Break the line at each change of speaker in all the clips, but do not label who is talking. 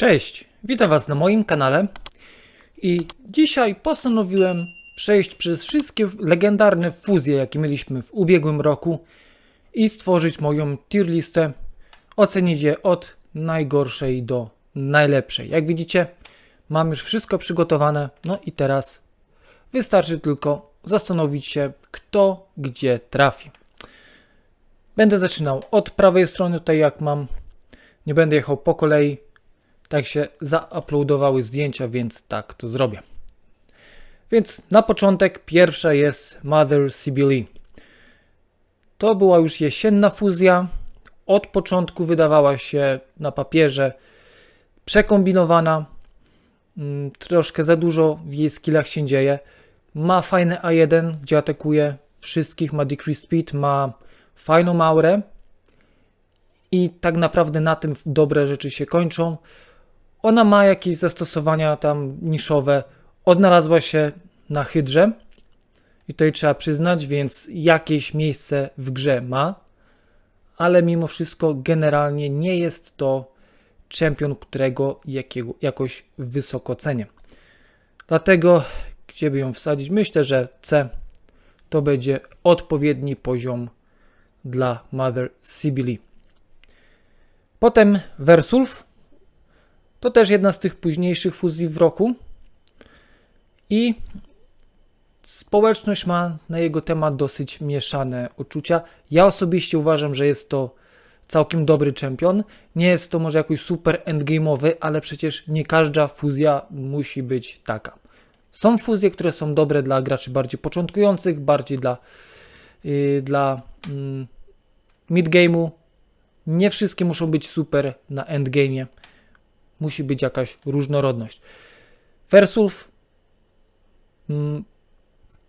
Cześć, witam Was na moim kanale i dzisiaj postanowiłem przejść przez wszystkie legendarne fuzje, jakie mieliśmy w ubiegłym roku i stworzyć moją tier listę, ocenić je od najgorszej do najlepszej. Jak widzicie, mam już wszystko przygotowane, no i teraz wystarczy tylko zastanowić się, kto gdzie trafi. Będę zaczynał od prawej strony, tutaj jak mam, nie będę jechał po kolei, tak się zauploadowały zdjęcia, więc tak to zrobię. Więc na początek pierwsza jest Mother Sibylle. To była już jesienna fuzja. Od początku wydawała się na papierze przekombinowana. Mm, Troszkę za dużo w jej skillach się dzieje. Ma fajne A1, gdzie atakuje wszystkich, ma decrease speed, ma fajną aurę. I tak naprawdę na tym dobre rzeczy się kończą. Ona ma jakieś zastosowania tam niszowe. Odnalazła się na hydrze i to jej trzeba przyznać, więc jakieś miejsce w grze ma, ale mimo wszystko generalnie nie jest to czempion, którego jakiego, jakoś wysoko cenię. Dlatego, gdzie by ją wsadzić? Myślę, że C to będzie odpowiedni poziom dla Mother Sibylle. Potem Versulf, to też jedna z tych późniejszych fuzji w roku. I społeczność ma na jego temat dosyć mieszane uczucia. Ja osobiście uważam, że jest to całkiem dobry czempion. Nie jest to może jakoś super endgame'owy, ale przecież nie każda fuzja musi być taka. Są fuzje, które są dobre dla graczy bardziej początkujących, bardziej dla, yy, dla mm, midgame'u. Nie wszystkie muszą być super na endgame'ie musi być jakaś różnorodność. Versulf mm,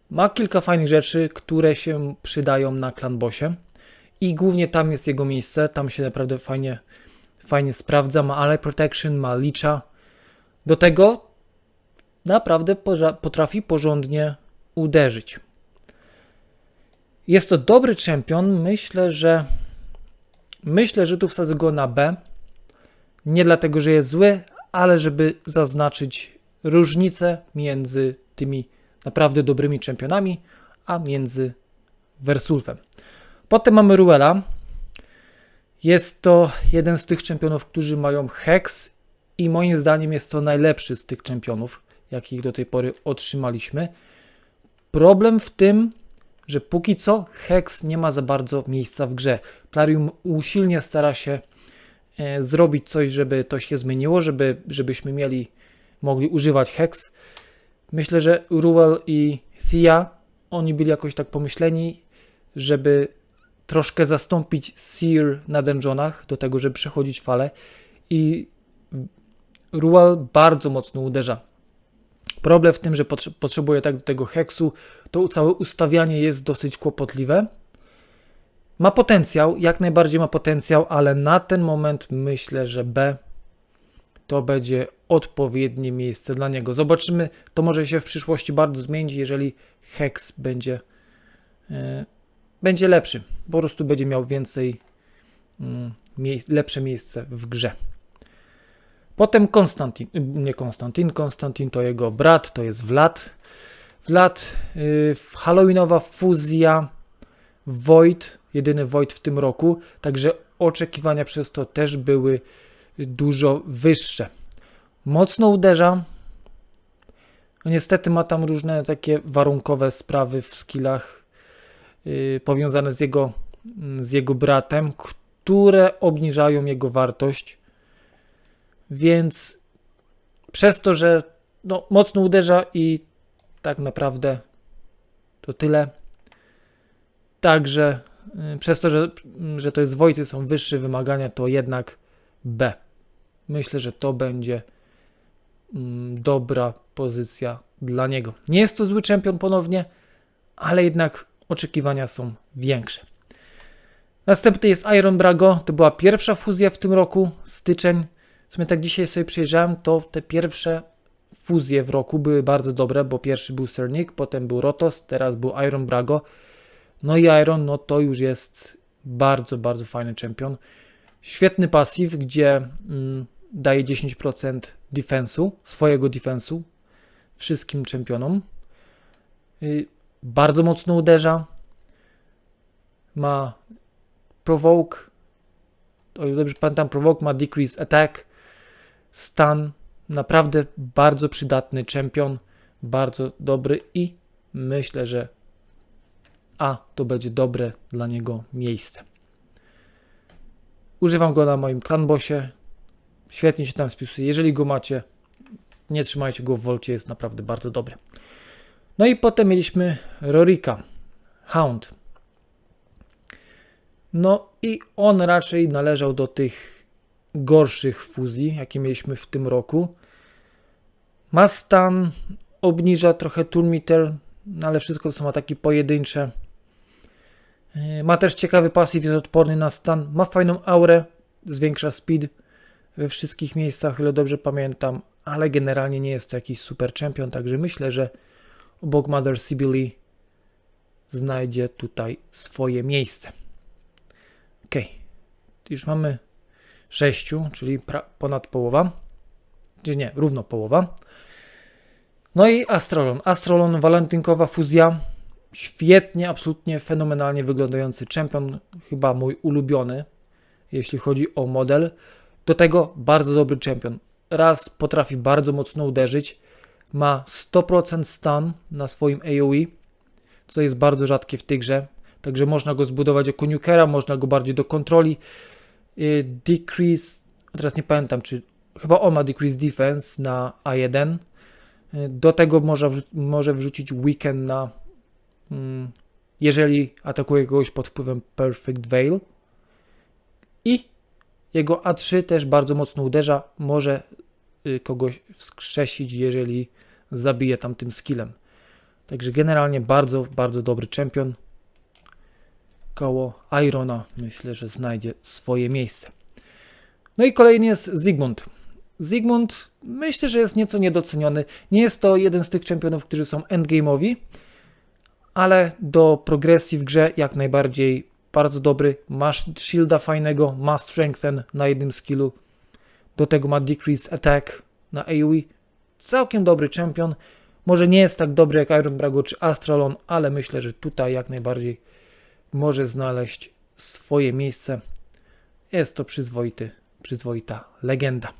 ma kilka fajnych rzeczy, które się przydają na klanbosie i głównie tam jest jego miejsce, tam się naprawdę fajnie, fajnie sprawdza, ma ally protection, ma licza. Do tego naprawdę potrafi porządnie uderzyć. Jest to dobry czempion, myślę, że myślę, że tu wsadzę go na B. Nie dlatego, że jest zły, ale żeby zaznaczyć różnicę między tymi naprawdę dobrymi czempionami, a między Versulfem. Potem mamy Ruela. Jest to jeden z tych czempionów, którzy mają Hex i moim zdaniem jest to najlepszy z tych czempionów, jakich do tej pory otrzymaliśmy. Problem w tym, że póki co Hex nie ma za bardzo miejsca w grze. Plarium usilnie stara się zrobić coś, żeby to się zmieniło, żeby, żebyśmy mieli, mogli używać Hex. Myślę, że Ruel i Thea, oni byli jakoś tak pomyśleni, żeby troszkę zastąpić Seer na dungeonach do tego, żeby przechodzić fale i Ruel bardzo mocno uderza. Problem w tym, że potrze- potrzebuje tak do tego heksu, to całe ustawianie jest dosyć kłopotliwe. Ma potencjał, jak najbardziej ma potencjał, ale na ten moment myślę, że B to będzie odpowiednie miejsce dla niego. Zobaczymy, to może się w przyszłości bardzo zmienić, jeżeli Hex będzie, e, będzie lepszy. Po prostu będzie miał więcej, mie- lepsze miejsce w grze. Potem Konstantin, y, nie Konstantin, Konstantin to jego brat, to jest Vlad. Vlad, y, Halloweenowa fuzja, Void, jedyny Void w tym roku, także oczekiwania przez to też były dużo wyższe. Mocno uderza. No niestety ma tam różne takie warunkowe sprawy w skillach yy, powiązane z jego, z jego bratem, które obniżają jego wartość. Więc przez to, że no, mocno uderza i tak naprawdę to tyle. Także przez to, że, że to jest Wojty, są wyższe wymagania, to jednak B. Myślę, że to będzie mm, dobra pozycja dla niego. Nie jest to zły czempion ponownie, ale jednak oczekiwania są większe. Następny jest Iron Brago. To była pierwsza fuzja w tym roku, styczeń. W sumie tak dzisiaj sobie przejrzałem, to te pierwsze fuzje w roku były bardzo dobre, bo pierwszy był Cernik, potem był Rotos, teraz był Iron Brago. No i Iron, no to już jest bardzo, bardzo fajny czempion. Świetny pasyw, gdzie mm, daje 10% defensu, swojego defensu wszystkim czempionom. Y, Bardzo mocno uderza. Ma provoke, o ile dobrze pamiętam, provoke ma decrease attack, stun. Naprawdę bardzo przydatny czempion, bardzo dobry i myślę, że A to będzie dobre dla niego miejsce. Używam go na moim clanbossie. Świetnie się tam spisuje. Jeżeli go macie, nie trzymajcie go w wolcie, jest naprawdę bardzo dobry. No i potem mieliśmy Rorika, Hound. No i on raczej należał do tych gorszych fuzji, jakie mieliśmy w tym roku. Ma stan, obniża trochę turmiter, no ale wszystko to są ataki pojedyncze. Yy, Ma też ciekawy pasyw, jest odporny na stan. Ma fajną aurę, zwiększa speed we wszystkich miejscach, ile dobrze pamiętam, ale generalnie nie jest to jakiś super champion, także myślę, że obok Mother Sibyli znajdzie tutaj swoje miejsce. Ok, już mamy sześciu, czyli ponad połowa, czy nie, równo połowa. No i Astrolon. Astrolon, walentynkowa fuzja. Świetnie, absolutnie fenomenalnie wyglądający czempion, chyba mój ulubiony, jeśli chodzi o model. Do tego bardzo dobry czempion. Raz potrafi bardzo mocno uderzyć, ma 100% stun na swoim AoE, co jest bardzo rzadkie w tej. Także można go zbudować jako nukera, można go bardziej do kontroli. Y, Decrease, teraz nie pamiętam, czy chyba on ma decrease defense na A1. Y, Do tego może, może wrzucić weekend na jeżeli atakuje kogoś pod wpływem Perfect Veil. I jego A3 też bardzo mocno uderza, może y, kogoś wskrzesić, jeżeli zabije tam tym skillem. Także generalnie bardzo, bardzo dobry czempion. Koło Irona myślę, że znajdzie swoje miejsce. No i kolejny jest Zygmunt. Zygmunt myślę, że jest nieco niedoceniony. Nie jest to jeden z tych czempionów, którzy są endgame'owi, ale do progresji w grze jak najbardziej bardzo dobry. Masz shielda fajnego, ma strengthen na jednym skillu, do tego ma decrease attack na AoE. Całkiem dobry czempion. Może nie jest tak dobry jak Iron Brago czy Astralon, ale myślę, że tutaj jak najbardziej może znaleźć swoje miejsce. Jest to przyzwoity, przyzwoita legenda.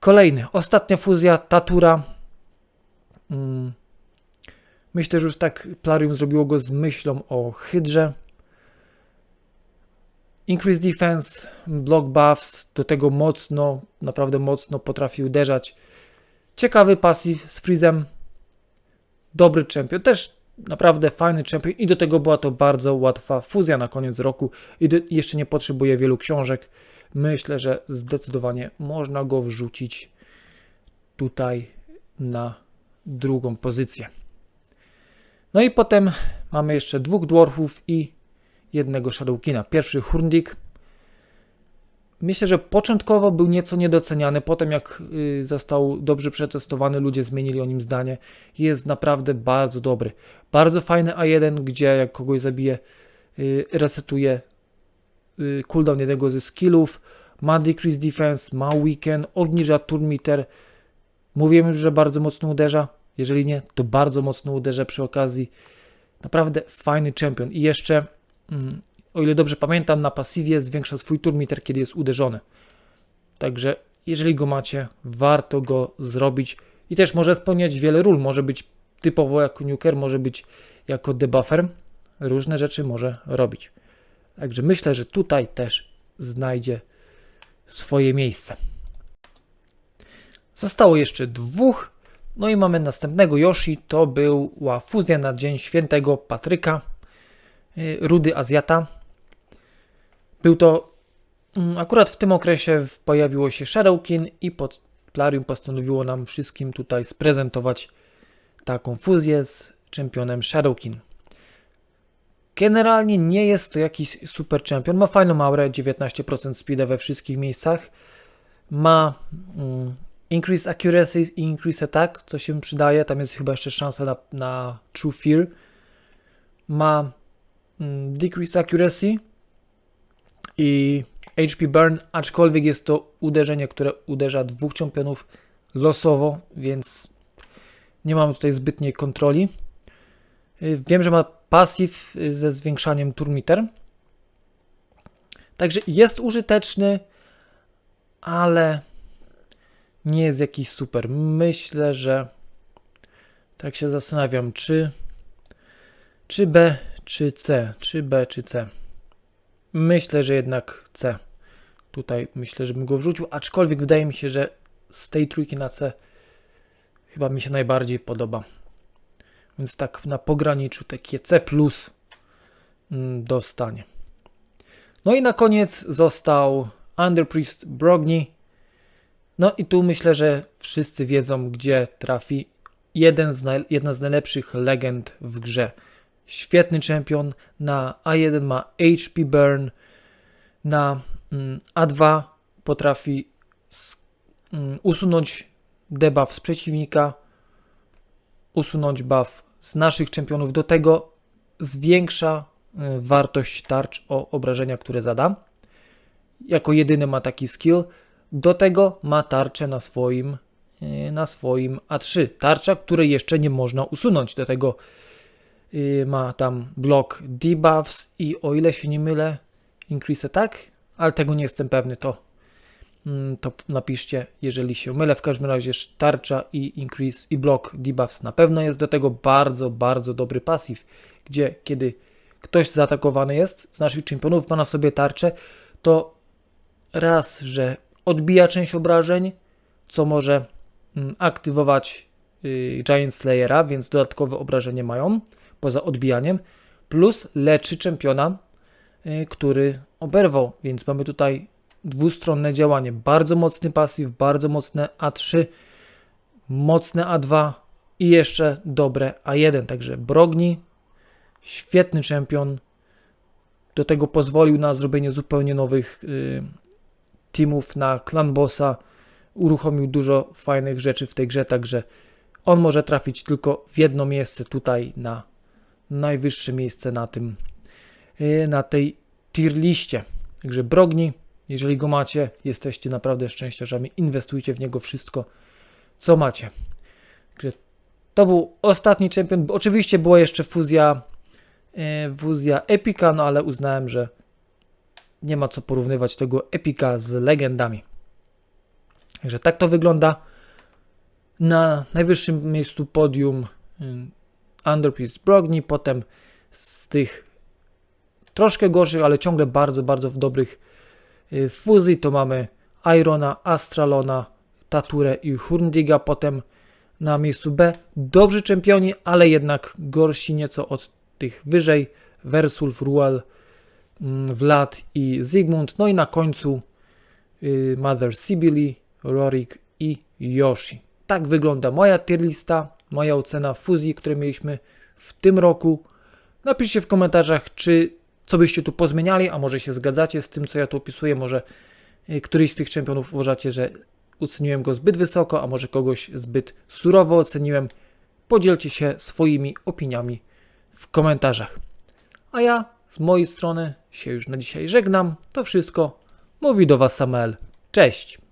Kolejny, ostatnia fuzja, Tatura. Mm. Myślę, że już tak Plarium zrobiło go z myślą o Hydrze. Increase defense, block buffs, do tego mocno, naprawdę mocno potrafi uderzać. Ciekawy pasyw z Freezem. Dobry czempion, też naprawdę fajny czempion i do tego była to bardzo łatwa fuzja na koniec roku i do, jeszcze nie potrzebuje wielu książek. Myślę, że zdecydowanie można go wrzucić tutaj na drugą pozycję. No i potem mamy jeszcze dwóch dwarfów i jednego Shadowkina. Pierwszy Hurnik. Myślę, że początkowo był nieco niedoceniany. Potem, jak y, został dobrze przetestowany, ludzie zmienili o nim zdanie. Jest naprawdę bardzo dobry. Bardzo fajny A1, gdzie jak kogoś zabije, y, resetuje y, cooldown jednego ze skillów. Ma decrease defense, ma weekend, obniża turn meter. Mówiłem już, że bardzo mocno uderza. Jeżeli nie, to bardzo mocno uderza przy okazji. Naprawdę fajny champion. I jeszcze, mm, o ile dobrze pamiętam, na pasywie zwiększa swój turn meter, kiedy jest uderzony. Także jeżeli go macie, warto go zrobić. I też może spełniać wiele ról. Może być typowo jako nuker, może być jako debuffer. Różne rzeczy może robić. Także myślę, że tutaj też znajdzie swoje miejsce. Zostało jeszcze dwóch. No i mamy następnego Yoshi. To była fuzja na Dzień Świętego Patryka. y, Rudy Azjata. Był to mm, akurat w tym okresie pojawiło się Shadowkin i pod Plarium postanowiło nam wszystkim tutaj sprezentować taką fuzję z czempionem Shadowkin. Generalnie nie jest to jakiś super czempion. Ma fajną aurę, 19% speeda we wszystkich miejscach. Ma mm, increase accuracy i increase attack, co się przydaje. Tam jest chyba jeszcze szansa na, na True Fear. Ma mm, decrease accuracy i HP Burn, aczkolwiek jest to uderzenie, które uderza dwóch czempionów losowo, więc nie mamy tutaj zbytniej kontroli. Y, Wiem, że ma pasyw ze zwiększaniem turmiter. Także jest użyteczny, ale nie jest jakiś super. Myślę, że tak się zastanawiam, czy czy B, czy C, czy B, czy C. Myślę, że jednak C. Tutaj myślę, żebym go wrzucił, aczkolwiek wydaje mi się, że z tej trójki na C chyba mi się najbardziej podoba. Więc tak na pograniczu takie C plus mm, dostanie. No i na koniec został Underpriest Brogni. No i tu myślę, że wszyscy wiedzą, gdzie trafi jeden z naj, jedna z najlepszych legend w grze. Świetny czempion. Na A1 ma HP Burn. Na mm, A2 potrafi mm, usunąć debuff z przeciwnika, usunąć buff z naszych czempionów. Do tego zwiększa y, wartość tarcz o obrażenia, które zada. Jako jedyny ma taki skill. Do tego ma tarczę na swoim, y, na swoim A3. Tarcza, której jeszcze nie można usunąć. Do tego y, ma tam blok debuffs i o ile się nie mylę, increase attack, ale tego nie jestem pewny, to, mm, to napiszcie, jeżeli się mylę. W każdym razie tarcza i increase i blok debuffs na pewno jest. Do tego bardzo, bardzo dobry pasyw, gdzie kiedy ktoś zaatakowany jest z naszych czempionów, ma na sobie tarczę, to raz, że odbija część obrażeń, co może mm, aktywować y, Giant Slayera, więc dodatkowe obrażenie mają poza odbijaniem, plus leczy czempiona, y, który oberwał, więc mamy tutaj dwustronne działanie. Bardzo mocny pasyw, bardzo mocne A3, mocne A2 i jeszcze dobre A1. Także Brogni, świetny czempion. Do tego pozwolił na zrobienie zupełnie nowych y, teamów na Clan Bossa. Uruchomił dużo fajnych rzeczy w tej grze, także on może trafić tylko w jedno miejsce tutaj na najwyższe miejsce na tym y, na tej tier liście. Także Brogni, jeżeli go macie, jesteście naprawdę szczęściarzami, inwestujcie w niego wszystko, co macie. Także to był ostatni czempion. Oczywiście była jeszcze fuzja y, fuzja Epika, no ale uznałem, że nie ma co porównywać tego Epika z legendami. Także tak to wygląda. Na najwyższym miejscu podium y, Underpriest Brogni, potem z tych troszkę gorszych, ale ciągle bardzo, bardzo w dobrych y, fuzji to mamy Irona, Astralona, Tature i Hurndiga, potem na miejscu B dobrzy czempioni, ale jednak gorsi nieco od tych wyżej, Versulf, Ruel, mm, Vlad i Zygmunt, no i na końcu y, Mother Sibyli, Rorik i Yoshi. Tak wygląda moja tier lista, moja ocena fuzji, które mieliśmy w tym roku. Napiszcie w komentarzach, czy co byście tu pozmieniali, a może się zgadzacie z tym, co ja tu opisuję, może y, któryś z tych czempionów uważacie, że oceniłem go zbyt wysoko, a może kogoś zbyt surowo oceniłem. Podzielcie się swoimi opiniami w komentarzach. A ja z mojej strony się już na dzisiaj żegnam. To wszystko. Mówi do Was Samuel. Cześć!